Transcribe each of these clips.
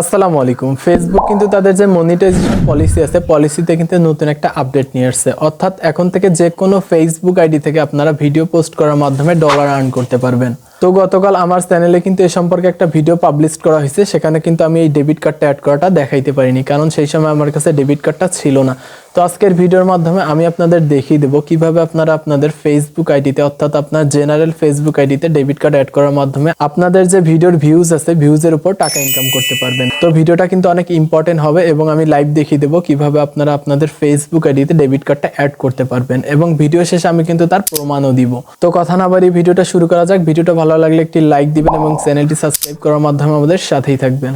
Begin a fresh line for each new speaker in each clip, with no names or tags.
আসসালামু আলাইকুম। ফেসবুক কিন্তু তাদের যে মনিটাইজেশন পলিসি আছে পলিসিতে কিন্তু নতুন একটা আপডেট নিয়ে আসছে। অর্থাৎ এখন থেকে যে কোনো ফেসবুক আইডি থেকে আপনারা ভিডিও পোস্ট করার মাধ্যমে ডলার আর্ন করতে পারবেন। তো গতকাল আমার চ্যানেলে কিন্তু এ সম্পর্কে একটা ভিডিও পাবলিশ করা হয়েছে, সেখানে কিন্তু আমি এই ডেবিট কার্ডটা অ্যাড করাটা দেখাইতে পারিনি, কারণ সেই সময় আমার কাছে ডেবিট কার্ডটা ছিল না। তো আজকের ভিডিওর মাধ্যমে আমি আপনাদের দেখিয়ে দেবো কীভাবে আপনারা আপনাদের ফেসবুক আইডিতে অর্থাৎ আপনার জেনারেল ফেসবুক আইডিতে ডেবিট কার্ড অ্যাড করার মাধ্যমে আপনাদের যে ভিডিওর ভিউজ আছে ভিউজের উপর টাকা ইনকাম করতে পারবেন। তো ভিডিওটা কিন্তু অনেক ইম্পর্টেন্ট হবে এবং আমি লাইভ দেখিয়ে দেবো কীভাবে আপনারা আপনাদের ফেসবুক আইডিতে ডেবিট কার্ডটা অ্যাড করতে পারবেন এবং ভিডিও শেষে আমি কিন্তু তার প্রমাণও দিব। তো কথা না বাড়িয়ে ভিডিওটা শুরু করা যাক। ভিডিওটা ভালো লাগলে একটি লাইক দিবেন এবং চ্যানেলটি সাবস্ক্রাইব করার মাধ্যমে আমাদের সাথেই থাকবেন।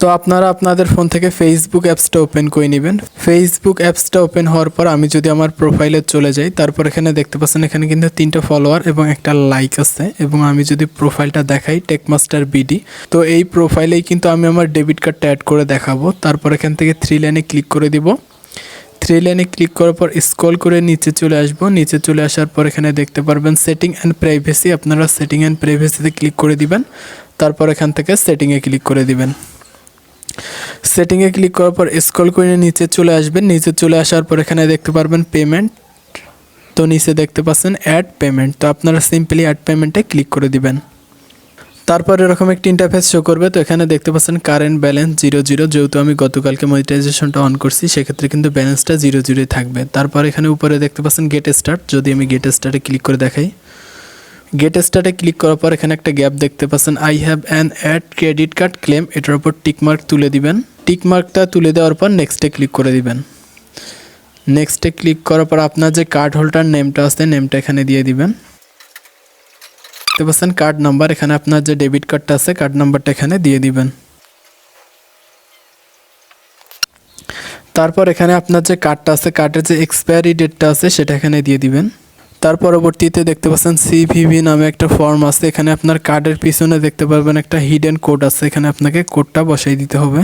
তো আপনারা আপনাদের ফোন থেকে ফেসবুক অ্যাপসটা ওপেন করে নেবেন। ফেসবুক অ্যাপসটা ওপেন হওয়ার পর আমি যদি আমার প্রোফাইলে চলে যাই, তারপর এখানে দেখতে পাচ্ছেন এখানে কিন্তু তিনটা ফলোয়ার এবং একটা লাইক আছে এবং আমি যদি প্রোফাইলটা দেখাই টেকমাস্টার বিডি তো এই প্রোফাইলেই কিন্তু আমি আমার ডেবিট কার্ডটা অ্যাড করে দেখাবো। তারপর এখান থেকে থ্রি লাইনে ক্লিক করে দিব। থ্রি লাইনে ক্লিক করার পর স্ক্রল করে নিচে চলে আসব। নিচে চলে আসার পর এখানে দেখতে পারবেন সেটিং অ্যান্ড প্রাইভেসি আপনারা সেটিং অ্যান্ড প্রাইভেসিতে ক্লিক করে দিবেন। তারপর এখান থেকে সেটিংয়ে ক্লিক করে দিবেন। সেটিংয়ে ক্লিক করার পর স্ক্রল করে নিচে চলে আসবেন। নিচে চলে আসার পর এখানে দেখতে পারবেন পেমেন্ট তো নিচে দেখতে পাচ্ছেন অ্যাড পেমেন্ট তো আপনারা সিম্পলি অ্যাড পেমেন্টে ক্লিক করে দিবেন। তারপর এরকম একটি ইন্টারফেস শো করবে, তো এখানে দেখতে পাচ্ছেন কারেন্ট ব্যালেন্স জিরো জিরো যেহেতু আমি গতকালকে মনিটাইজেশনটা অন করছি, সেক্ষেত্রে কিন্তু ব্যালেন্সটা জিরো জিরোই থাকবে। তারপর এখানে উপরে দেখতে পাচ্ছেন গেট স্টার্ট যদি আমি গেট স্টার্টে ক্লিক করে দেখাই। গেট স্টার্টে ক্লিক করার পর এখানে একটা গ্যাপ দেখতে পাচ্ছেন I have an add credit card claim এটার উপর টিকমার্ক তুলে দিবেন। টিকমার্কটা তুলে দেওয়ার পর নেক্সটে ক্লিক করে দিবেন। নেক্সটে ক্লিক করার পর আপনার যে কার্ড হোল্ডার নেমটা আছে নেমটা এখানে দিয়ে দিবেন। দেখতে পাচ্ছেন কার্ড নাম্বার এখানে আপনার যে ডেবিট কার্ডটা আছে কার্ড নাম্বারটা এখানে দিয়ে দিবেন। তারপর এখানে আপনার যে কার্ডটা আছে কার্ডের যে এক্সপায়ারি ডেটটা আছে, সেটা এখানে দিয়ে দিবেন। তার পরবর্তীতে দেখতে পাচ্ছেন সিভিভি নামে একটা ফর্ম আছে, এখানে আপনার কার্ডের পিছনে দেখতে পারবেন একটা হিডেন কোড আছে, এখানে আপনাকে কোডটা বসাই দিতে হবে।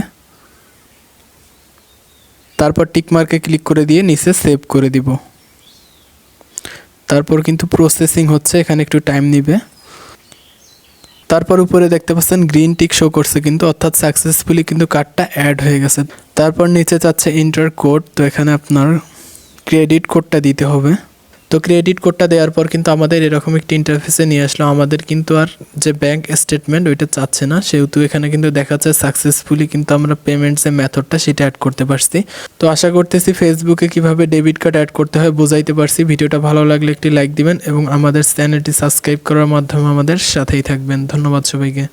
তারপর টিকমার্কে ক্লিক করে দিয়ে নিচে সেভ করে দিব। তারপর কিন্তু প্রসেসিং হচ্ছে, এখানে একটু টাইম নেবে। তারপর উপরে দেখতে পাচ্ছেন গ্রিন টিক শো করছে কিন্তু, অর্থাৎ সাকসেসফুলি কিন্তু কার্ডটা অ্যাড হয়ে গেছে। তারপর নিচে চাচ্ছে ইন্টার কোড তো এখানে আপনার ক্রেডিট কোডটা দিতে হবে। তো ক্রেডিট কোডটা দেওয়ার পর কিন্তু আমাদের এরকম একটি ইন্টারফেসে নিয়ে আসলো। আমাদের কিন্তু আর যে ব্যাংক স্টেটমেন্ট ওইটা চাচ্ছে না। সেহেতু এখানে কিন্তু দেখাচ্ছে সাকসেসফুলি কিন্তু আমরা পেমেন্ট যে মেথডটা সেটা অ্যাড করতে পারছি। তো আশা করতেছি ফেসবুকে কীভাবে ডেবিট কার্ড অ্যাড করতে হয় বোঝাইতে পারছি। ভিডিওটা ভালো লাগলে একটি লাইক দিবেন এবং আমাদের চ্যানেলটি সাবস্ক্রাইব করার মাধ্যমে আমাদের সাথেই থাকবেন। ধন্যবাদ সবাইকে।